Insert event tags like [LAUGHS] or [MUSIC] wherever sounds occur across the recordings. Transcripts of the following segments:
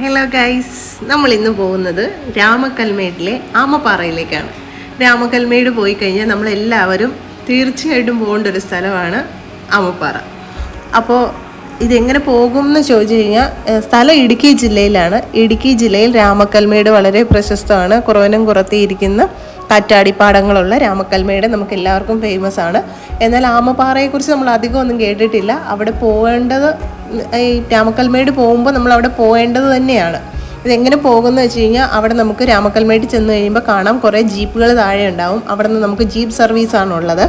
Hello guys നമ്മൾ ഇന്ന് പോകുന്നത് രാമക്കൽമേട്ടിലെ ആമപ്പാറയിലേക്കാണ്. രാമക്കൽമേട് പോയി കഴിഞ്ഞാൽ നമ്മൾ എല്ലാവരും തീർച്ചയായിട്ടും പോകേണ്ട ഒരു സ്ഥലമാണ് ആമപ്പാറ. അപ്പോൾ ഇതെങ്ങനെ പോകും എന്ന് ചോദിച്ചു കഴിഞ്ഞാൽ സ്ഥലം ഇടുക്കി ജില്ലയിലാണ്. ഇടുക്കി ജില്ലയിൽ രാമക്കൽമേട് വളരെ പ്രശസ്തമാണ്. കുറവനും കുറത്തിയിരിക്കുന്ന കാറ്റാടിപ്പാടങ്ങളുള്ള രാമക്കൽമേട് നമുക്ക് എല്ലാവർക്കും ഫേമസ് ആണ്. എന്നാൽ ആമപ്പാറയെക്കുറിച്ച് നമ്മൾ അധികം ഒന്നും കേട്ടിട്ടില്ല. അവിടെ പോകേണ്ടത് ഈ രാമക്കൽമേട് പോകുമ്പോൾ നമ്മൾ അവിടെ പോകേണ്ടത് തന്നെയാണ്. ഇതെങ്ങനെ പോകുമെന്ന് വെച്ച് കഴിഞ്ഞാൽ അവിടെ നമുക്ക് രാമക്കൽമേട് ചെന്ന് കഴിയുമ്പോൾ കാണാം കുറേ ജീപ്പുകൾ താഴെ ഉണ്ടാവും. അവിടെ നിന്ന് നമുക്ക് ജീപ്പ് സർവീസാണുള്ളത്.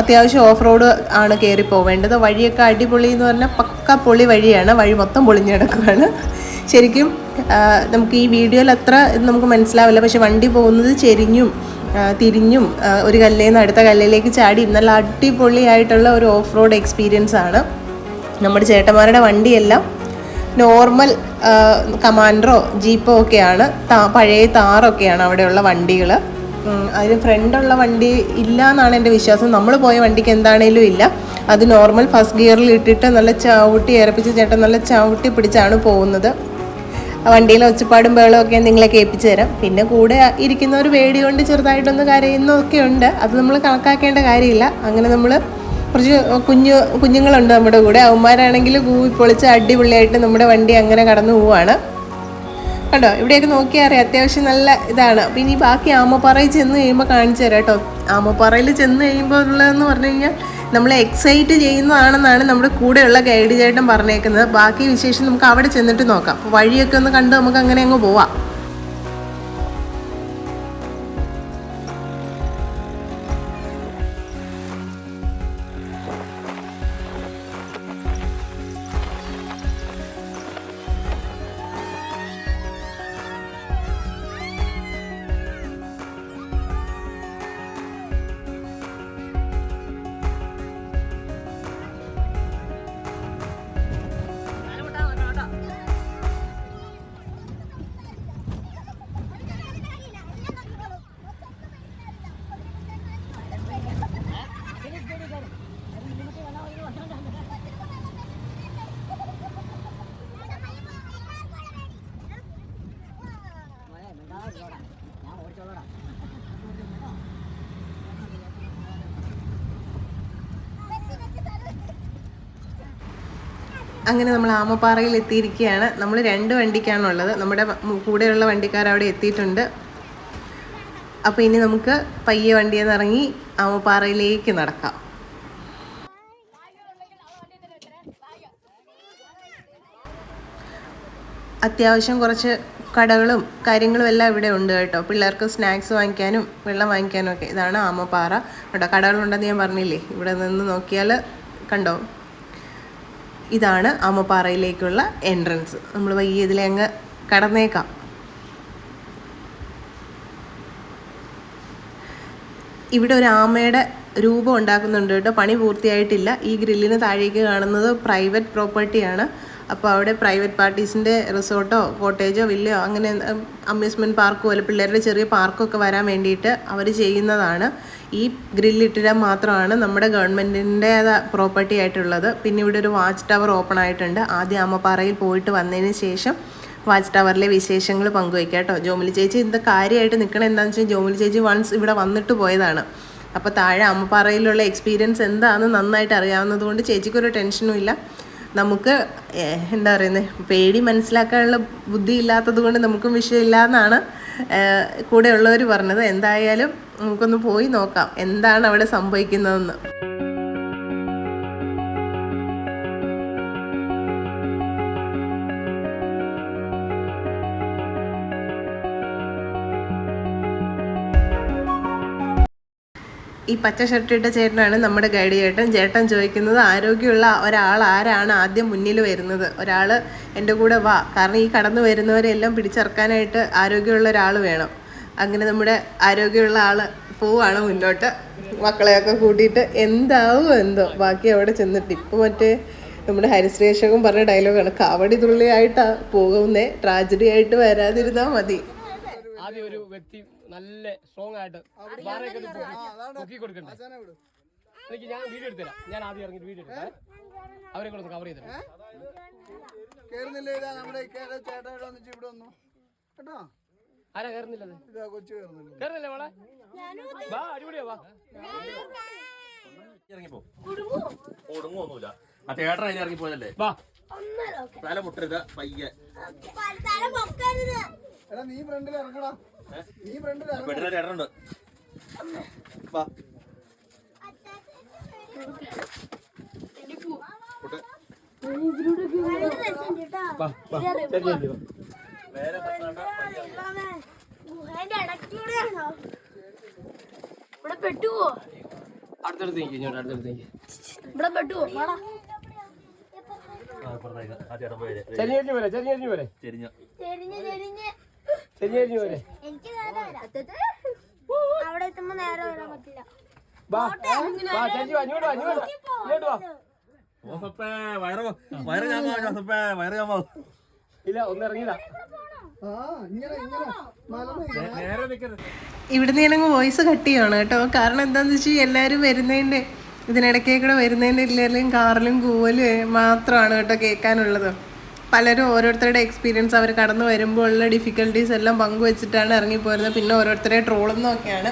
അത്യാവശ്യം ഓഫ് റോഡ് ആണ് കയറി പോവേണ്ടത്. വഴിയൊക്കെ അടിപൊളി എന്ന് പറഞ്ഞാൽ പക്ക പൊളി വഴിയാണ്. വഴി മൊത്തം പൊളിഞ്ഞു കിടക്കുകയാണ് ശരിക്കും നമുക്ക് ഈ വീഡിയോയിൽ അത്ര നമുക്ക് മനസ്സിലാവില്ല. പക്ഷെ വണ്ടി പോകുന്നത് ചെരിഞ്ഞും തിരിഞ്ഞും ഒരു കല്ലിൽ നിന്ന് അടുത്ത കല്ലിലേക്ക് ചാടി നല്ല അടിപൊളിയായിട്ടുള്ള ഒരു ഓഫ് റോഡ് എക്സ്പീരിയൻസ് ആണ്. നമ്മുടെ ചേട്ടന്മാരുടെ വണ്ടിയെല്ലാം നോർമൽ കമാൻഡറോ ജീപ്പോ ഒക്കെയാണ്. പഴയ താറൊക്കെയാണ് അവിടെയുള്ള വണ്ടികൾ അതിന് ഫ്രണ്ടുള്ള വണ്ടി ഇല്ല എന്നാണ് എന്റെ വിശ്വാസം. നമ്മൾ പോയ വണ്ടിക്ക് എന്താണേലും ഇല്ല. അത് നോർമൽ ഫസ്റ്റ് ഗിയറിൽ ഇട്ടിട്ട് നല്ല ചവിട്ടി ഏറപ്പിച്ച് ചേട്ടൻ നല്ല ചവിട്ടി പിടിച്ചാണ് പോകുന്നത്. ആ വണ്ടിയിലെ ഒച്ചപ്പാടും ബഹളവും ഒക്കെ നിങ്ങളെ കേൾപ്പിച്ചു തരാം. പിന്നെ കൂടെ ഇരിക്കുന്നവർ പേടി കൊണ്ട് ചെറുതായിട്ടൊന്ന് കരയുന്നൊക്കെ ഉണ്ട്. അത് നമ്മൾ കണക്കാക്കേണ്ട കാര്യമില്ല. അങ്ങനെ നമ്മൾ കുറച്ച് കുഞ്ഞു കുഞ്ഞുങ്ങളുണ്ട് നമ്മുടെ കൂടെ. അവന്മാരാണെങ്കിൽ കൂവി പൊളിച്ച് അടിപൊളിയായിട്ട് നമ്മുടെ വണ്ടി അങ്ങനെ കടന്നു പോവാണ്. കണ്ടോ? ഇവിടെയൊക്കെ നോക്കിയാൽ അറിയാം അത്യാവശ്യം നല്ല ഇതാണ്. അപ്പം ഇനി ബാക്കി ആമപ്പാറയിൽ ചെന്ന് കഴിയുമ്പോൾ കാണിച്ചു തരാം കേട്ടോ. ആമപ്പാറയിൽ ചെന്ന് കഴിയുമ്പോൾ ഉള്ളതെന്ന് പറഞ്ഞു കഴിഞ്ഞാൽ നമ്മളെ എക്സൈറ്റ് ചെയ്യുന്നതാണെന്നാണ് നമ്മുടെ കൂടെയുള്ള ഗൈഡ് ചേട്ടൻ പറഞ്ഞേക്കുന്നത്. ബാക്കി വിശേഷം നമുക്ക് അവിടെ ചെന്നിട്ട് നോക്കാം. വഴിയൊക്കെ ഒന്ന് കണ്ട് നമുക്ക് അങ്ങനെ അങ്ങ് പോവാം. അങ്ങനെ നമ്മൾ ആമപ്പാറയിൽ എത്തിയിരിക്കുകയാണ്. നമ്മൾ രണ്ട് വണ്ടിക്കാണുള്ളത്. നമ്മുടെ കൂടെയുള്ള വണ്ടിക്കാർ അവിടെ എത്തിയിട്ടുണ്ട്. അപ്പോൾ ഇനി നമുക്ക് പയ്യെ വണ്ടിയിൽ നിന്ന് ഇറങ്ങി ആമപ്പാറയിലേക്ക് നടക്കാം. അത്യാവശ്യം കുറച്ച് കടകളും കാര്യങ്ങളും എല്ലാം ഇവിടെ ഉണ്ട് കേട്ടോ. പിള്ളേർക്ക് സ്നാക്സ് വാങ്ങിക്കാനും വെള്ളം വാങ്ങിക്കാനും ഒക്കെ ഇതാണ് ആമപ്പാറ. കേട്ടോ കടകളുണ്ടെന്ന് ഞാൻ പറഞ്ഞില്ലേ? ഇവിടെ നിന്ന് നോക്കിയാൽ കണ്ടോ? ഇതാണ് അമ്മപ്പാറയിലേക്കുള്ള എൻട്രൻസ് നമ്മൾ വയ്യ ഇതിലെ അങ്ങ് കടന്നേക്കാം. ഇവിടെ ഒരു ആമയുടെ രൂപം ഉണ്ടാക്കുന്നുണ്ട് കേട്ടോ. പണി പൂർത്തിയായിട്ടില്ല. ഈ ഗ്രില്ലിന് താഴേക്ക് കാണുന്നത് പ്രൈവറ്റ് പ്രോപ്പർട്ടിയാണ് അപ്പോൾ അവിടെ പ്രൈവറ്റ് പാർട്ടീസിന്റെ റിസോർട്ടോ കോട്ടേജോ വില്ലയോ അങ്ങനെ അമ്യൂസ്മെന്റ് പാർക്ക് പോലെ പിള്ളേരുടെ ചെറിയ പാർക്കൊക്കെ വരാൻ വേണ്ടിയിട്ട് അവർ ചെയ്യുന്നതാണ്. ഈ ഗ്രില്ലിട്ടിടാൻ മാത്രമാണ് നമ്മുടെ ഗവൺമെന്റിന്റെ പ്രോപ്പർട്ടി ആയിട്ടുള്ളത്. പിന്നെ ഇവിടെ ഒരു വാച്ച് ടവർ ഓപ്പൺ ആയിട്ടുണ്ട്. ആദ്യം അമ്മപ്പാറയിൽ പോയിട്ട് വന്നതിന് ശേഷം വാച്ച് ടവറിലെ വിശേഷങ്ങൾ പങ്കുവയ്ക്കാം കേട്ടോ. ജോമിലി ചേച്ചി എന്താ കാര്യമായിട്ട് നിൽക്കണം എന്താണെന്ന് വെച്ചാൽ ജോമിലി ചേച്ചി വൺസ് ഇവിടെ വന്നിട്ട് പോയതാണ്. അപ്പോൾ താഴെ അമ്മപ്പാറയിലുള്ള എക്സ്പീരിയൻസ് എന്താണെന്ന് നന്നായിട്ട് അറിയാവുന്നതുകൊണ്ട് ചേച്ചിക്കൊരു ടെൻഷനും ഇല്ല. നമുക്ക് എന്താ പറയുന്നത് പേടി മനസ്സിലാക്കാനുള്ള ബുദ്ധി ഇല്ലാത്തത് കൊണ്ട് നമുക്കും വിഷയമില്ല എന്നാണ് കൂടെയുള്ളവർ പറഞ്ഞത്. എന്തായാലും നമുക്കൊന്ന് പോയി നോക്കാം. എന്താണ് അവിടെ സംഭവിക്കുന്നതെന്ന്. പച്ച ഷർട്ട് ഇട്ട ചേട്ടനാണ് നമ്മുടെ ഗൈഡ് ചേട്ടൻ ചേട്ടൻ ചോദിക്കുന്നത് ആരോഗ്യമുള്ള ഒരാൾ ആരാണ് ആദ്യം മുന്നിൽ വരുന്നത്? ഒരാൾ എന്റെ കൂടെ വാ. കാരണം ഈ കടന്നു വരുന്നവരെല്ലാം പിടിച്ചിറക്കാനായിട്ട് ആരോഗ്യമുള്ള ഒരാൾ വേണം. അങ്ങനെ നമ്മുടെ ആരോഗ്യമുള്ള ആൾ പോവാണ് മുന്നോട്ട്. മക്കളെയൊക്കെ കൂട്ടിയിട്ട് എന്താവും എന്തോ. ബാക്കി അവിടെ ചെന്നിട്ട് ഇപ്പം മറ്റേ നമ്മുടെ ഹരിശ്രേഷകം പറഞ്ഞ ഡയലോഗാണ് കാവടി തുള്ളിയായിട്ടാണ് പോകുന്നേ. ട്രാജഡി ആയിട്ട് വരാതിരുന്നാൽ മതി. ആദ്യം ഒരു വ്യക്തി നല്ല സ്ട്രോങ് ആയിട്ട് പൊക്കി- കൊടുക്കണ്ടേ? എനിക്ക് ഞാൻ വീഡിയോ എടുത്തില്ല ഞാൻ ആദ്യം ഇറങ്ങിയിട്ട് വീഡിയോ എടുത്തേ അവരെ കൂടെ കവർ ചെയ്തിട്ട് കേറുന്നില്ല ഇതാ നമ്മുടെ ചേട്ടായിട്ട് വന്നിട്ട് ഇവിടെ വന്നു കേട്ടോ? ആരാ കയറുന്നില്ലത് ഇതാ കൊച്ചു കേറുന്നില്ല? മോളെ? വാ അടിപൊളിയാ വാ. ഇറങ്ങിപ്പോ. ഒടുങ്ങൊന്നുമില്ല ആ ഇറങ്ങി പോയതല്ലേ വാ. തല മുട്ടരുത് പയ്യെ. എടാ നീ ഫ്രണ്ടിൽ ഇറങ്ങടാ. നീ ഫ്രണ്ടിൽ ഇറങ്ങ പെട്ടെന്ന് ചേട്ടനുണ്ട് വാ. കുട്ടി. വാ വാ. ശരി ശരി വാ. ഇവിടെ പെട്ടുവോ? അടുത്തടുത്ത് നിൽക്കും ഇങ്ങോട്ട് അടുത്തടുത്ത് നിൽക്കും ഇവിടെ പെട്ടുവോ? വാടാ. ആ, ഇപ്പുറത്തേക്ക്. ആ ചേട്ടൻ പോയതേ ചെരിഞ്ഞു പോരെ ചെരിഞ്ഞു പോരെ ചെരിഞ്ഞ. ചെരിഞ്ഞ് ചെരിഞ്ഞ്. നേരെ വരാം. അവിടെ എത്തുമ്പോ നേരെ വരാൻ പറ്റില്ല. ഇല്ല ഒന്നും ഇറങ്ങിയില്ല. ആ ഇങ്ങനെ ഇങ്ങനെ നേരെ നിൽക്കരുത് ഇവിടുന്ന് ഞാനങ്ങ് വോയിസ് കട്ട് ചെയ്യണം കേട്ടോ. കാരണം എന്താന്ന് വെച്ചാൽ എല്ലാവരും വരുന്നതിന്റെ ഇതിനിടയ്ക്കേ കൂടെ വരുന്നതിന്റെ കാറിലും കൂവലും മാത്രമാണ് കേട്ടോ കേൾക്കാനുള്ളത്. പലരും ഓരോരുത്തരുടെ എക്സ്പീരിയൻസ് അവർ കടന്നു വരുമ്പോൾ ഉള്ള ഡിഫിക്കൽട്ടീസ് എല്ലാം പങ്കുവെച്ചിട്ടാണ് ഇറങ്ങിപ്പോരുന്നത് പിന്നെ ഓരോരുത്തരെ ട്രോളുന്നൊക്കെയാണ്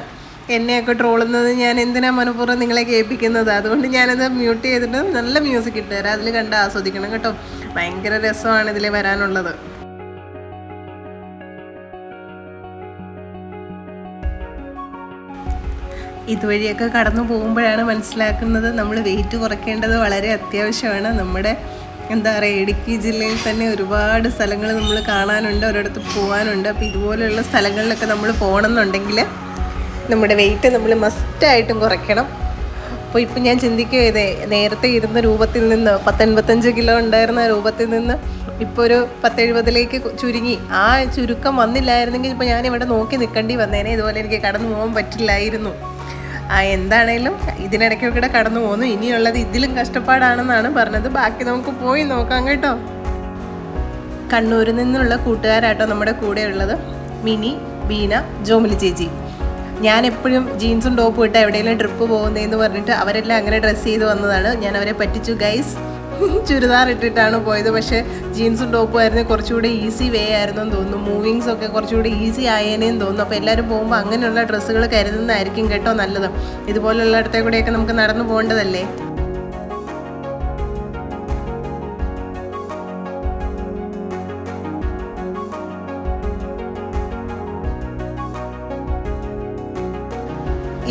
എന്നെയൊക്കെ ട്രോളുന്നത് ഞാൻ എന്തിനാ മനഃപൂർവം നിങ്ങളെ കേൾപ്പിക്കുന്നത്? അതുകൊണ്ട് ഞാനത് മ്യൂട്ട് ചെയ്തിട്ട് നല്ല മ്യൂസിക് ഇട്ട് തരാം. അതിൽ കണ്ട് ആസ്വദിക്കണം കേട്ടോ. ഭയങ്കര രസമാണ് ഇതിൽ വരാനുള്ളത്. ഇതുവഴിയൊക്കെ കടന്നു പോകുമ്പോഴാണ് മനസ്സിലാക്കുന്നത് നമ്മൾ വെയിറ്റ് കുറയ്ക്കേണ്ടത് വളരെ അത്യാവശ്യമാണ്. നമ്മുടെ എന്താ പറയുക ഇടുക്കി ജില്ലയിൽ തന്നെ ഒരുപാട് സ്ഥലങ്ങൾ നമ്മൾ കാണാനുണ്ട് ഒരിടത്ത് പോകാനുണ്ട് അപ്പോൾ ഇതുപോലെയുള്ള സ്ഥലങ്ങളിലൊക്കെ നമ്മൾ പോകണമെന്നുണ്ടെങ്കിൽ നമ്മുടെ വെയിറ്റ് നമ്മൾ മസ്റ്റായിട്ടും കുറയ്ക്കണം. അപ്പോൾ ഇപ്പം ഞാൻ ചിന്തിക്കുക ഇതേ നേരത്തെ ഇരുന്ന രൂപത്തിൽ നിന്ന് പത്തൊൻപത്തഞ്ച് കിലോ ഉണ്ടായിരുന്ന രൂപത്തിൽ നിന്ന് ഇപ്പോൾ ഒരു പത്തെഴുപതിലേക്ക് ചുരുങ്ങി. ആ ചുരുക്കം വന്നില്ലായിരുന്നെങ്കിൽ ഇപ്പോൾ ഇവിടെ നോക്കി നിൽക്കേണ്ടി വന്നേനെ. ഇതുപോലെ എനിക്ക് കടന്നു പോകാൻ പറ്റില്ലായിരുന്നു. ആ ഇതിനിടയ്ക്ക് കൂടെ കടന്നു പോകുന്നു ഇനിയുള്ളത് ഇതിലും കഷ്ടപ്പാടാണെന്നാണ് പറഞ്ഞത്. ബാക്കി നമുക്ക് പോയി നോക്കാം കേട്ടോ. കണ്ണൂരിൽ നിന്നുള്ള കൂട്ടുകാരാട്ടോ നമ്മുടെ കൂടെ ഉള്ളത്. മിനി ബീന ജോമിലി ചേച്ചി. ഞാൻ എപ്പോഴും ജീൻസും ടോപ്പും ഇട്ട് എവിടെയെങ്കിലും ട്രിപ്പ് പോകുന്നതെന്ന് പറഞ്ഞിട്ട് അവരെല്ലാം അങ്ങനെ ഡ്രസ്സ് ചെയ്ത് വന്നതാണ്. ഞാൻ അവരെ പറ്റിച്ചു ഗൈസ് ചുരിദാർ ഇട്ടിട്ടാണ് പോയത്. പക്ഷേ ജീൻസും ടോപ്പും ആയിരുന്നു. കുറച്ചുകൂടി ഈസി വേ ആയിരുന്നു എന്ന് തോന്നുന്നു. മൂവിങ്സ് ഒക്കെ കുറച്ചുകൂടി ഈസി ആയേനേന്ന് തോന്നുന്നു. അപ്പോൾ എല്ലാവരും പോകുമ്പോൾ അങ്ങനെയുള്ള ഡ്രസ്സുകൾ കരുതുന്നതായിരിക്കും കേട്ടോ നല്ലത്. ഇതുപോലുള്ള ഇടത്തെ കൂടെയൊക്കെ നമുക്ക് നടന്നു പോകേണ്ടതല്ലേ?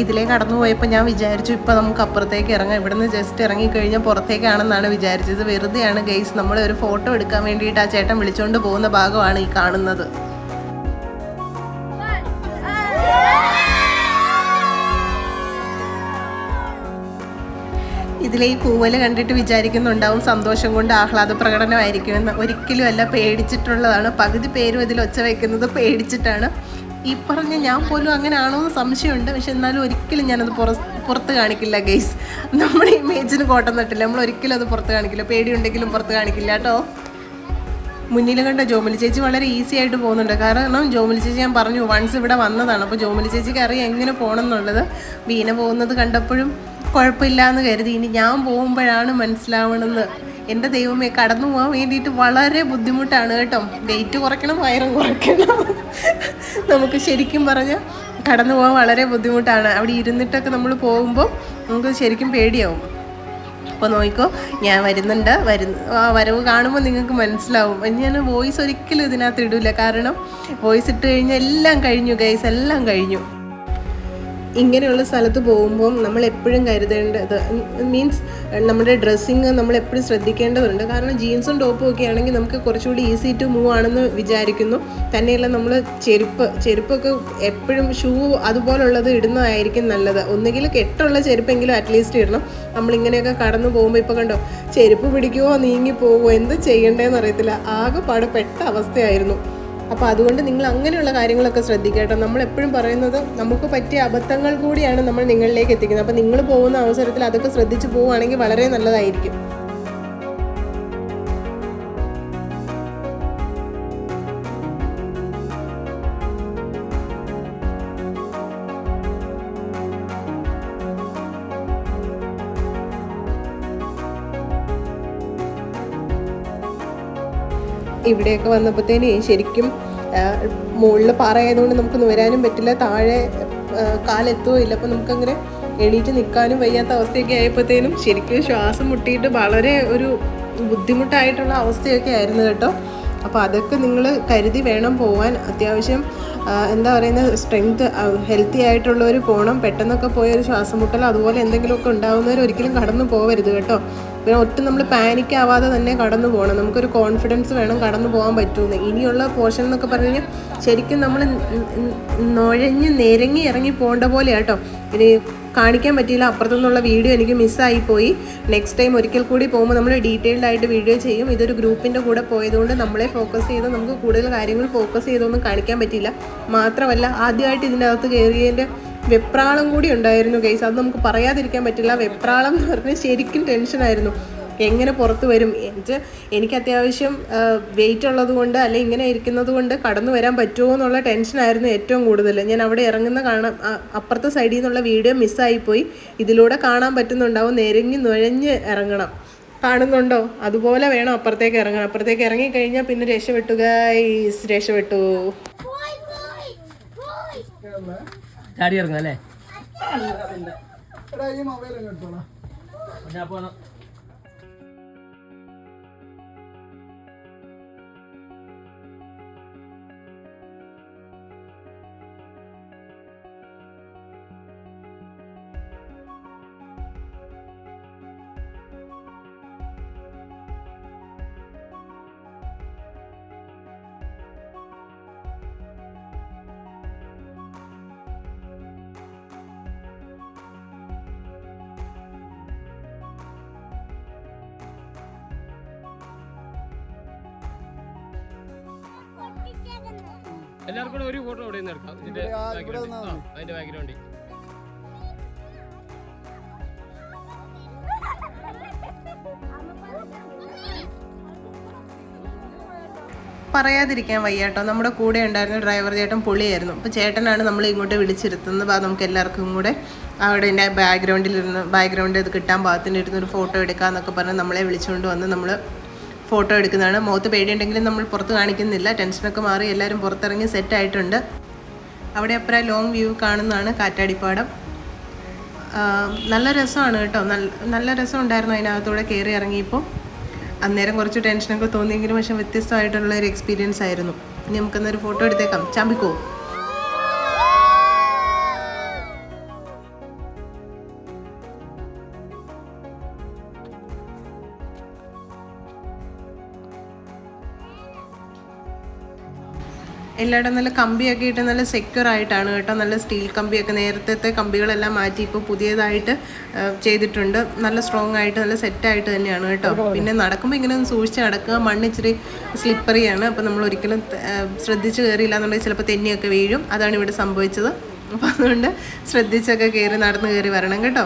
ഇതിലേ കടന്നു പോയപ്പോൾ ഞാൻ വിചാരിച്ചു ഇപ്പോൾ നമുക്ക് അപ്പുറത്തേക്ക് ഇറങ്ങാം. ഇവിടുന്ന് ജസ്റ്റ് ഇറങ്ങിക്കഴിഞ്ഞാൽ പുറത്തേക്കാണെന്നാണ് വിചാരിച്ചത്. വെറുതെയാണ് ഗെയ്സ് നമ്മൾ ഒരു ഫോട്ടോ എടുക്കാൻ വേണ്ടിയിട്ട് ആ ചേട്ടൻ വിളിച്ചുകൊണ്ട് പോകുന്ന ഭാഗമാണ് ഈ കാണുന്നത്. ഇതിലെ ഈ കൂവൽ കണ്ടിട്ട് വിചാരിക്കുന്നുണ്ടാവും സന്തോഷം കൊണ്ട് ആഹ്ലാദ പ്രകടനമായിരിക്കുമെന്ന്. ഒരിക്കലും അല്ല പേടിച്ചിട്ടുള്ളതാണ്. പകുതി പേരും ഇതിൽ ഒച്ച വയ്ക്കുന്നത് പേടിച്ചിട്ടാണ്. ഈ പറഞ്ഞ ഞാൻ പോലും അങ്ങനെ ആണോ എന്ന് സംശയമുണ്ട്. പക്ഷെ എന്നാലും ഒരിക്കലും ഞാനത് പുറ പുറത്ത് കാണിക്കില്ല ഗെയ്സ് നമ്മുടെ ഇമേജിന് കോട്ടം തട്ടില്ല നമ്മൾ ഒരിക്കലും അത് പുറത്ത് കാണിക്കില്ല. പേടിയുണ്ടെങ്കിലും പുറത്ത് കാണിക്കില്ല കേട്ടോ. മുന്നിൽ കണ്ട ജോമിലി ചേച്ചി വളരെ ഈസി ആയിട്ട് പോകുന്നുണ്ട്. കാരണം ജോമിലി ചേച്ചി ഞാൻ പറഞ്ഞു വൺസ് ഇവിടെ വന്നതാണ്. അപ്പോൾ ജോമിലി ചേച്ചിക്ക് അറിയാം എങ്ങനെ പോകണം എന്നുള്ളത് വീണ പോകുന്നത് കണ്ടപ്പോഴും കുഴപ്പമില്ല എന്ന് കരുതി. ഇനി ഞാൻ പോകുമ്പോഴാണ് മനസ്സിലാവണമെന്ന് എന്റെ ദൈവമേ കടന്നു പോകാൻ വേണ്ടിയിട്ട് വളരെ ബുദ്ധിമുട്ടാണ് കേട്ടോ. വെയിറ്റ് കുറയ്ക്കണം വയറും കുറയ്ക്കണം. നമുക്ക് ശരിക്കും പറഞ്ഞാൽ കടന്നു പോകാൻ വളരെ ബുദ്ധിമുട്ടാണ്. അവിടെ ഇരുന്നിട്ടൊക്കെ നമ്മൾ പോകുമ്പോൾ നമുക്ക് ശരിക്കും പേടിയാവും. അപ്പോൾ നോക്കിക്കോ ഞാൻ വരുന്നുണ്ട്. വരുന്ന വരവ് കാണുമ്പോൾ നിങ്ങൾക്ക് മനസ്സിലാവും. ഞാൻ വോയിസ് ഒരിക്കലും ഇതിനകത്ത് ഇടില്ല കാരണം വോയിസ് ഇട്ട് കഴിഞ്ഞാൽ എല്ലാം കഴിഞ്ഞു ഗൈസ് എല്ലാം കഴിഞ്ഞു. ഇങ്ങനെയുള്ള സ്ഥലത്ത് പോകുമ്പോൾ നമ്മൾ എപ്പോഴും കരുതേണ്ടത് മീൻസ് നമ്മുടെ ഡ്രസ്സിങ് നമ്മൾ എപ്പോഴും ശ്രദ്ധിക്കേണ്ടതുണ്ട്. കാരണം ജീൻസും ടോപ്പും ഒക്കെ ആണെങ്കിൽ നമുക്ക് കുറച്ചുകൂടി ഈസി ടു മൂവ് ആണെന്ന് വിചാരിക്കുന്നു. തന്നെയല്ല നമ്മൾ ചെരുപ്പ് ചെരുപ്പൊക്കെ എപ്പോഴും ഷൂ അതുപോലുള്ളത് ഇടുന്നതായിരിക്കും നല്ലത്. ഒന്നുകിൽ കെട്ടുള്ള ചെരുപ്പെങ്കിലും അറ്റ്ലീസ്റ്റ് ഇടണം. നമ്മളിങ്ങനെയൊക്കെ കടന്നു പോകുമ്പോൾ ഇപ്പോൾ കണ്ടോ ചെരുപ്പ് പിടിക്കുമോ നീങ്ങി പോകുമോ എന്ത് ചെയ്യണ്ടേന്ന് അറിയത്തില്ല. ആകെ പാട് പെട്ട അവസ്ഥയായിരുന്നു. അപ്പോൾ അതുകൊണ്ട് നിങ്ങൾ അങ്ങനെയുള്ള കാര്യങ്ങളൊക്കെ ശ്രദ്ധിക്കട്ടോ നമ്മൾ എപ്പോഴും പറയുന്നത് നമുക്ക് പറ്റിയ അബദ്ധങ്ങൾ കൂടിയാണ് നമ്മൾ നിങ്ങളിലേക്ക് എത്തിക്കുന്നത്. അപ്പോൾ നിങ്ങൾ പോകുന്ന അവസരത്തിൽ അതൊക്കെ ശ്രദ്ധിച്ച് പോവുകയാണെങ്കിൽ വളരെ നല്ലതായിരിക്കും. ഇവിടെയൊക്കെ വന്നപ്പോഴത്തേന് ശരിക്കും മുകളിൽ പാറയായതുകൊണ്ട് നമുക്കൊന്ന് വരാനും പറ്റില്ല. താഴെ കാലെത്തുകയോ ഇല്ല. അപ്പം നമുക്കങ്ങനെ എണീറ്റ് നിൽക്കാനും വയ്യാത്ത അവസ്ഥയൊക്കെ ആയപ്പോഴത്തേനും ശരിക്കും ശ്വാസം മുട്ടിയിട്ട് വളരെ ഒരു ബുദ്ധിമുട്ടായിട്ടുള്ള അവസ്ഥയൊക്കെ ആയിരുന്നു കേട്ടോ. അപ്പോൾ അതൊക്കെ നിങ്ങൾ കരുതി വേണം പോവാൻ. അത്യാവശ്യം എന്താ പറയുന്നത് സ്ട്രെങ്ത് ഹെൽത്തി ആയിട്ടുള്ളവർ പോകണം. പെട്ടെന്നൊക്കെ പോയൊരു ശ്വാസം മുട്ടൽ അതുപോലെ എന്തെങ്കിലുമൊക്കെ ഉണ്ടാകുന്നവർ ഒരിക്കലും കടന്നു പോകരുത് കേട്ടോ. പിന്നെ ഒട്ടും നമ്മൾ പാനിക് ആവാതെ തന്നെ കടന്നു പോകണം. നമുക്കൊരു കോൺഫിഡൻസ് വേണം കടന്നു പോകാൻ പറ്റുമെന്ന് ഇനിയുള്ള പോർഷൻ എന്നൊക്കെ പറഞ്ഞു കഴിഞ്ഞാൽ ശരിക്കും നമ്മൾ നുഴഞ്ഞ് നിരങ്ങി ഇറങ്ങി പോകേണ്ട പോലെ കേട്ടോ ഇനി കാണിക്കാൻ പറ്റിയില്ല അപ്പുറത്തു നിന്നുള്ള വീഡിയോ എനിക്ക് മിസ്സായി പോയി. നെക്സ്റ്റ് ടൈം ഒരിക്കൽ കൂടി പോകുമ്പോൾ നമ്മൾ ഡീറ്റെയിൽഡ് ആയിട്ട് വീഡിയോ ചെയ്യും. ഇതൊരു ഗ്രൂപ്പിന്റെ കൂടെ പോയതുകൊണ്ട് നമ്മളെ ഫോക്കസ് ചെയ്ത് നമുക്ക് കൂടുതൽ കാര്യങ്ങൾ ഫോക്കസ് ചെയ്തൊന്നും കാണിക്കാൻ പറ്റിയില്ല. മാത്രമല്ല ആദ്യമായിട്ട് ഇതിന്റെ അകത്ത് കയറിയതിന്റെ വെപ്രാളം കൂടി ഉണ്ടായിരുന്നു ഗൈസ് അത് നമുക്ക് പറയാതിരിക്കാൻ പറ്റില്ല. വെപ്രാളം എന്ന് പറഞ്ഞാൽ ശരിക്കും ടെൻഷനായിരുന്നു എങ്ങനെ പുറത്ത് വരും? എനിക്ക് എനിക്ക് അത്യാവശ്യം വെയിറ്റ് ഉള്ളത് കൊണ്ട് അല്ലെ ഇങ്ങനെ ഇരിക്കുന്നത് കൊണ്ട് കടന്നു വരാൻ പറ്റുമോ എന്നുള്ള ടെൻഷനായിരുന്നു ഏറ്റവും കൂടുതൽ. ഞാൻ അവിടെ ഇറങ്ങുന്ന കാണാൻ അപ്പുറത്തെ സൈഡിൽ നിന്നുള്ള വീഡിയോ മിസ്സായിപ്പോയി ഇതിലൂടെ കാണാൻ പറ്റുന്നുണ്ടാവും. നിരങ്ങി നുഴഞ്ഞ് ഇറങ്ങണം. കാണുന്നുണ്ടോ? അതുപോലെ വേണം അപ്പുറത്തേക്ക് ഇറങ്ങണം അപ്പുറത്തേക്ക് ഇറങ്ങി കഴിഞ്ഞാൽ പിന്നെ രക്ഷപ്പെട്ടു ഗൈസ് രക്ഷപ്പെട്ടു. ചാടി ഇറങ്ങും അല്ലേ? എടാ ഈ മൊബൈൽ എടുത്തോളാം. ഞാൻ പോണ. എല്ലാവർക്കും കൂടെ ഒരു ഫോട്ടോ ഇവിടെ നിന്ന് എടുക്കാം. ഇതിന്റെ ആ- ബാക്ക്ഗ്രൗണ്ട് അതിന്റെ ബാക്ക്ഗ്രൗണ്ടിൽ പറയാതിരിക്കാൻ വയ്യാട്ടോ നമ്മുടെ കൂടെ ഉണ്ടായിരുന്ന ഡ്രൈവർ ചേട്ടൻ പുള്ളിയായിരുന്നു. അപ്പോൾ ചേട്ടനാണ് നമ്മൾ ഇങ്ങോട്ട് വിളിച്ചിരുത്തുന്നത്. അപ്പോൾ നമുക്ക് എല്ലാവർക്കും കൂടെ അവിടെ എന്റെ ബാക്ക്ഗ്രൗണ്ടിലിരുന്ന് ബാക്ക്ഗ്രൗണ്ട് ഇത് കിട്ടാൻ പാകത്തിന് ഇരുന്ന് ഒരു ഫോട്ടോ എടുക്കാമെന്നൊക്കെ പറഞ്ഞ് നമ്മളെ വിളിച്ചുകൊണ്ട് വന്ന് നമ്മൾ ഫോട്ടോ എടുക്കുന്നതാണ്. മുഖത്ത് പേടിയുണ്ടെങ്കിലും നമ്മൾ പുറത്ത് കാണിക്കുന്നില്ല. ടെൻഷനൊക്കെ മാറി എല്ലാവരും പുറത്തിറങ്ങി സെറ്റ് ആയിട്ടുണ്ട്. അവിടെ അപ്പുറം ലോങ് വ്യൂ കാണുന്നതാണ് കാറ്റാടിപ്പാടം. നല്ല രസമാണ് കേട്ടോ. നല്ല നല്ല രസം ഉണ്ടായിരുന്നു അതിനകത്തൂടെ കയറി ഇറങ്ങിയപ്പോൾ അന്നേരം കുറച്ച് ടെൻഷനൊക്കെ തോന്നിയെങ്കിലും പക്ഷേ വ്യത്യസ്തമായിട്ടുള്ള ഒരു എക്സ്പീരിയൻസ് ആയിരുന്നു. ഇനി നമുക്കെന്നൊരു ഫോട്ടോ എടുത്തേക്കാം. ചാമ്പിക്കോ? എല്ലായിടും നല്ല കമ്പിയൊക്കെ ഇട്ട് നല്ല സെക്യൂർ ആയിട്ടാണ് കേട്ടോ. നല്ല സ്റ്റീൽ കമ്പിയൊക്കെ. നേരത്തെ കമ്പികളെല്ലാം മാറ്റി ഇപ്പോൾ പുതിയതായിട്ട് ചെയ്തിട്ടുണ്ട്. നല്ല സ്ട്രോങ് ആയിട്ട് നല്ല സെറ്റായിട്ട് തന്നെയാണ് കേട്ടോ. പിന്നെ നടക്കുമ്പോൾ ഇങ്ങനെ ഒന്ന് സൂക്ഷിച്ച് നടക്കുക. മണ്ണ് ഇച്ചിരി സ്ലിപ്പറിയാണ് അപ്പോൾ നമ്മൾ ഒരിക്കലും ശ്രദ്ധിച്ച് കയറിയില്ല എന്നുണ്ടെങ്കിൽ ചിലപ്പോൾ തെന്നിയൊക്കെ വീഴും. അതാണ് ഇവിടെ സംഭവിച്ചത്. അപ്പോൾ അതുകൊണ്ട് ശ്രദ്ധിച്ചൊക്കെ കയറി നടന്ന് കയറി വരണം കേട്ടോ.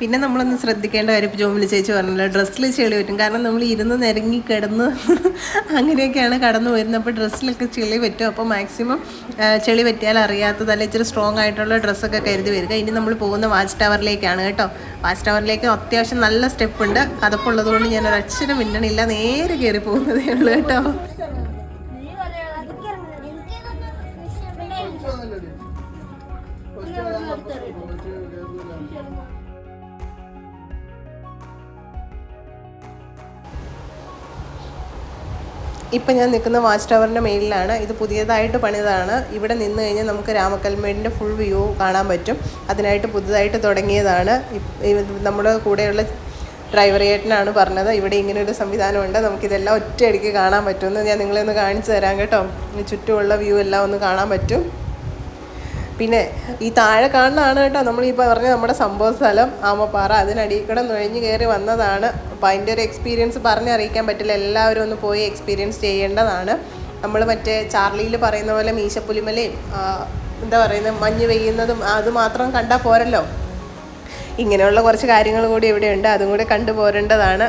പിന്നെ നമ്മളൊന്ന് ശ്രദ്ധിക്കേണ്ട കാര്യം ഇപ്പോൾ ജോമിലി ചേച്ചി പറഞ്ഞല്ലോ ഡ്രസ്സിൽ ചെളി പറ്റും. കാരണം നമ്മൾ ഇരുന്ന് നിരങ്ങി കിടന്ന് [LAUGHS] അങ്ങനെയൊക്കെയാണ് കടന്നു വരുന്നത്. അപ്പോൾ ഡ്രസ്സിലൊക്കെ ചെളി പറ്റും. അപ്പോൾ മാക്സിമം ചെളി പറ്റിയാൽ അറിയാത്തത് അല്ലെങ്കിൽ ഇച്ചിരി സ്ട്രോങ് ആയിട്ടുള്ള ഡ്രസ്സൊക്കെ കരുതി വരിക. ഇനി നമ്മൾ പോകുന്ന വാച്ച് ടവറിലേക്കാണ് കേട്ടോ. വാച്ച് ടവറിലേക്ക് അത്യാവശ്യം നല്ല സ്റ്റെപ്പ് ഉണ്ട്. അതൊക്കെ ഉള്ളതുകൊണ്ട് ഞാൻ ഒരു അക്ഷരം മിന്നണില്ല. നേരെ കയറി പോകുന്നതേ ഉള്ളൂ കേട്ടോ. ഇപ്പം ഞാൻ നിൽക്കുന്ന വാച്ച് ടവറിന്റെ മേലിലാണ്. ഇത് പുതിയതായിട്ട് പണിതാണ്. ഇവിടെ നിന്ന് കഴിഞ്ഞാൽ നമുക്ക് രാമക്കൽമേടിന്റെ ഫുൾ വ്യൂ കാണാൻ പറ്റും. അതിനായിട്ട് പുതുതായിട്ട് തുടങ്ങിയതാണ്. നമ്മുടെ കൂടെയുള്ള ഡ്രൈവർ ഏട്ടനാണ് പറഞ്ഞത്. ഇവിടെ ഇങ്ങനെ ഒരു സംവിധാനമുണ്ട്. നമുക്കിതെല്ലാം ഒറ്റയടിക്ക് കാണാൻ പറ്റുമെന്ന് ഞാൻ നിങ്ങളെ ഒന്ന് കാണിച്ചു തരാം കേട്ടോ. ചുറ്റുമുള്ള വ്യൂ എല്ലാം ഒന്ന് കാണാൻ പറ്റും. പിന്നെ ഈ താഴെ കാണുന്നതാണ് കേട്ടോ. നമ്മൾ ഈ പറഞ്ഞ നമ്മുടെ സംഭവ സ്ഥലം ആമപ്പാറ. അതിനടിയിൽക്കൂടെ നുഴഞ്ഞു കയറി വന്നതാണ്. അപ്പം അതിന്റെ ഒരു എക്സ്പീരിയൻസ് പറഞ്ഞറിയിക്കാൻ പറ്റില്ല. എല്ലാവരും ഒന്ന് പോയി എക്സ്പീരിയൻസ് ചെയ്യേണ്ടതാണ്. നമ്മൾ മറ്റേ ചാർലിയിൽ പറയുന്ന പോലെ മീശപ്പുലിമലയും എന്താ പറയുന്നത് മഞ്ഞ് പെയ്യുന്നതും അത് മാത്രം കണ്ടാൽ പോരല്ലോ. ഇങ്ങനെയുള്ള കുറച്ച് കാര്യങ്ങൾ കൂടി ഇവിടെയുണ്ട്. അതും കൂടി കണ്ടു പോരേണ്ടതാണ്.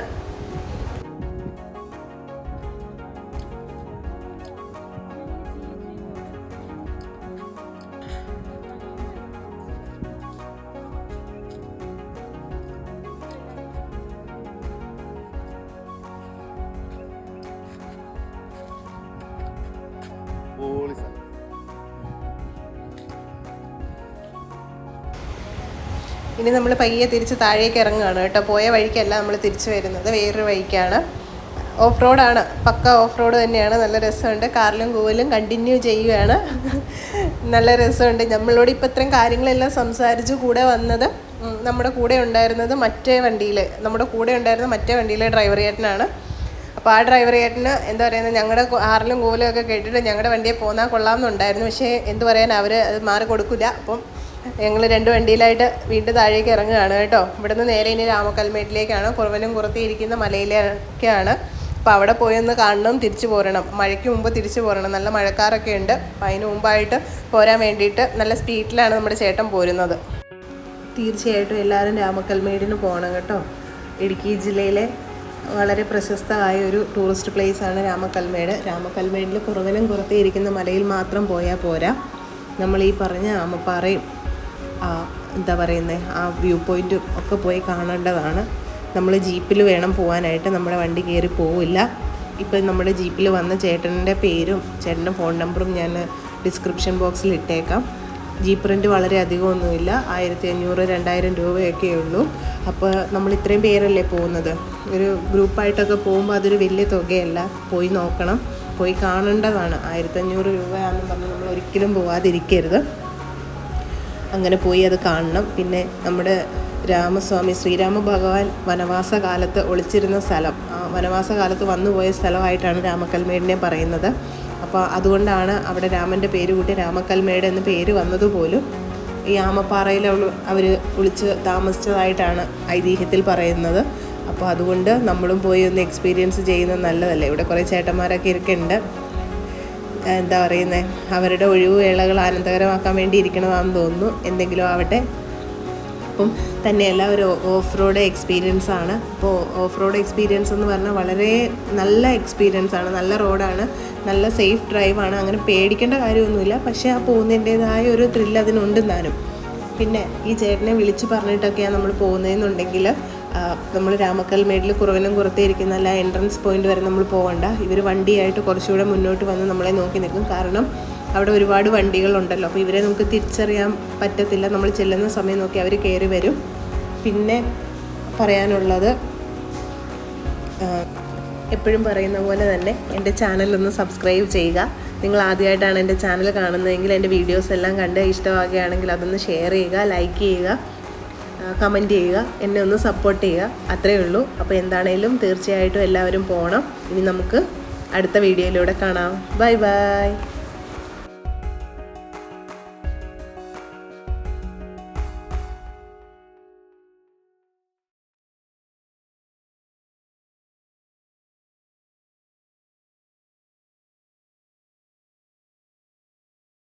ഇനി നമ്മൾ പയ്യെ തിരിച്ച് താഴേക്ക് ഇറങ്ങുകയാണ് കേട്ടോ. പോയ വഴിക്കല്ല നമ്മൾ തിരിച്ചു വരുന്നത്. വേറൊരു വഴിക്കാണ്. ഓഫ് റോഡാണ് പക്ക ഓഫ് റോഡ് തന്നെയാണ്. നല്ല രസമുണ്ട്. കാറിലും കൂവലും കണ്ടിന്യൂ ചെയ്യുകയാണ്. നല്ല രസമുണ്ട്. നമ്മളോട് ഇപ്പം ഇത്രയും കാര്യങ്ങളെല്ലാം സംസാരിച്ച് കൂടെ വന്നത് നമ്മുടെ കൂടെ ഉണ്ടായിരുന്നത് മറ്റേ വണ്ടിയിൽ നമ്മുടെ കൂടെ ഉണ്ടായിരുന്ന മറ്റേ വണ്ടിയിലെ ഡ്രൈവർ ചേട്ടനാണ് അപ്പോൾ ആ ഡ്രൈവർ ചേട്ടന് എന്താ പറയുന്നത് ഞങ്ങളുടെ ആറിലും കൂവലും ഒക്കെ കേട്ടിട്ട് ഞങ്ങളുടെ വണ്ടിയെ പോന്നാൽ കൊള്ളാമെന്നുണ്ടായിരുന്നു. പക്ഷേ എന്ത് പറയാൻ അവർ അത് മാറി കൊടുക്കില്ല. അപ്പം ഞങ്ങൾ രണ്ട് വണ്ടിയിലായിട്ട് വീണ്ടും താഴേക്ക് ഇറങ്ങുകയാണ് കേട്ടോ. ഇവിടുന്ന് നേരെ ഇനി രാമക്കൽമേട്ടിലേക്കാണ്. കുറവനും കുറത്തിയിരിക്കുന്ന മലയിലേക്കാണ്. അപ്പോൾ അവിടെ പോയി ഒന്ന് കാണണം തിരിച്ചു പോരണം. മഴയ്ക്ക് മുമ്പ് തിരിച്ചു പോരണം. നല്ല മഴക്കാരൊക്കെ ഉണ്ട്. അപ്പോൾ അതിന് മുമ്പായിട്ട് പോരാൻ വേണ്ടിയിട്ട് നല്ല സ്പീഡിലാണ് നമ്മുടെ ചേട്ടൻ പോരുന്നത്. തീർച്ചയായിട്ടും എല്ലാവരും രാമക്കൽമേടിന് പോകണം കേട്ടോ. ഇടുക്കി ജില്ലയിലെ വളരെ പ്രശസ്തമായ ഒരു ടൂറിസ്റ്റ് പ്ലേസ് ആണ് രാമക്കൽമേട്. രാമക്കൽമേടിൽ കുറവനും കുറത്തേ ഇരിക്കുന്ന മലയിൽ മാത്രം പോയാൽ പോരാ. നമ്മൾ ഈ പറഞ്ഞ ആമപ്പാറയും ആ എന്താ പറയുന്നത് ആ വ്യൂ പോയിന്റും ഒക്കെ പോയി കാണേണ്ടതാണ്. നമ്മൾ ജീപ്പിൽ വേണം പോകാനായിട്ട് നമ്മുടെ വണ്ടി കയറി പോവില്ല. ഇപ്പം നമ്മുടെ ജീപ്പിൽ വന്ന ചേട്ടന്റെ പേരും ചേട്ടന്റെ ഫോൺ നമ്പറും ഞാൻ ഡിസ്ക്രിപ്ഷൻ ബോക്സിൽ ഇട്ടേക്കാം. ജീപ്പ് റെന്റ് വളരെ അധികമൊന്നുമില്ല ആയിരത്തി അഞ്ഞൂറ് രണ്ടായിരം രൂപയൊക്കെ ഉള്ളൂ. അപ്പോൾ നമ്മൾ ഇത്രയും പേരല്ലേ പോകുന്നത്? ഒരു ഗ്രൂപ്പായിട്ടൊക്കെ പോകുമ്പോൾ അതൊരു വലിയ തുകയല്ല. പോയി നോക്കണം. പോയി കാണേണ്ടതാണ്. ആയിരത്തഞ്ഞൂറ് രൂപയാണെന്ന് പറഞ്ഞ് നമ്മൾ ഒരിക്കലും പോവാതിരിക്കരുത്. അങ്ങനെ പോയി അത് കാണണം. പിന്നെ നമ്മുടെ രാമസ്വാമി ശ്രീരാമ ഭഗവാൻ വനവാസ കാലത്ത് ഒളിച്ചിരുന്ന സ്ഥലം. വനവാസ കാലത്ത് വന്നുപോയ സ്ഥലമായിട്ടാണ് രാമക്കൽമേടിനെ പറയുന്നത്. അപ്പോൾ അതുകൊണ്ടാണ് അവിടെ രാമന്റെ പേര് കൂട്ടി രാമക്കൽമേട് എന്ന് പേര് വന്നതുപോലും ഈ ആമപ്പാറയിൽ അവർ ഒളിച്ച് താമസിച്ചതായിട്ടാണ് ഐതിഹ്യത്തിൽ പറയുന്നത്. അപ്പോൾ അതുകൊണ്ട് നമ്മളും പോയി ഒന്ന് എക്സ്പീരിയൻസ് ചെയ്യുന്നത് നല്ലതല്ലേ? ഇവിടെ കുറേ ചേട്ടന്മാരൊക്കെ ഇരിക്കുന്നുണ്ട് എന്താ പറയുന്നത് അവരുടെ ഒഴിവ് വേളകൾ ആനന്ദകരമാക്കാൻ വേണ്ടി ഇരിക്കണതാണെന്ന് തോന്നുന്നു. എന്തെങ്കിലും ആവട്ടെ. അപ്പം തന്നെയല്ല ഒരു ഓഫ് റോഡ് എക്സ്പീരിയൻസ് ആണ്. അപ്പോൾ ഓഫ് റോഡ് എക്സ്പീരിയൻസ് എന്ന് പറഞ്ഞാൽ വളരെ നല്ല എക്സ്പീരിയൻസ് ആണ്. നല്ല റോഡാണ്. നല്ല സേഫ് ഡ്രൈവാണ് അങ്ങനെ പേടിക്കേണ്ട കാര്യമൊന്നുമില്ല. പക്ഷേ ആ പോകുന്നതിന്റേതായ ഒരു ത്രില്ല് അതിനുണ്ട് താനും പിന്നെ ഈ ചേട്ടനെ വിളിച്ച് പറഞ്ഞിട്ടൊക്കെയാണ് നമ്മൾ പോകുന്നതെന്നുണ്ടെങ്കിൽ നമ്മൾ രാമക്കൽമേടിൽ കുറത്തേ ഇരിക്കുന്ന അല്ല എൻട്രൻസ് പോയിന്റ് വരെ നമ്മൾ പോകണ്ട ഇവർ വണ്ടിയായിട്ട് കുറച്ചുകൂടെ മുന്നോട്ട് വന്ന് നമ്മളെ നോക്കി നിൽക്കും. കാരണം അവിടെ ഒരുപാട് വണ്ടികളുണ്ടല്ലോ. അപ്പോൾ ഇവരെ നമുക്ക് തിരിച്ചറിയാൻ പറ്റത്തില്ല. നമ്മൾ ചെല്ലുന്ന സമയം നോക്കി അവർ കയറി വരും. പിന്നെ പറയാനുള്ളത് എപ്പോഴും പറയുന്ന പോലെ തന്നെ എന്റെ ചാനലൊന്ന് സബ്സ്ക്രൈബ് ചെയ്യുക. നിങ്ങൾ ആദ്യമായിട്ടാണ് എന്റെ ചാനൽ കാണുന്നതെങ്കിൽ എന്റെ വീഡിയോസ് എല്ലാം കണ്ട് ഇഷ്ടമാകുകയാണെങ്കിൽ അതൊന്ന് ഷെയർ ചെയ്യുക ലൈക്ക് ചെയ്യുക. കമന്റ് ചെയ്യുക. എന്നെ ഒന്ന് സപ്പോർട്ട് ചെയ്യുക. അത്രയേ ഉള്ളൂ. അപ്പോൾ എന്താണേലും തീർച്ചയായിട്ടും എല്ലാവരും പോകണം ഇനി നമുക്ക് അടുത്ത വീഡിയോയിലൂടെ കാണാം. Bye bye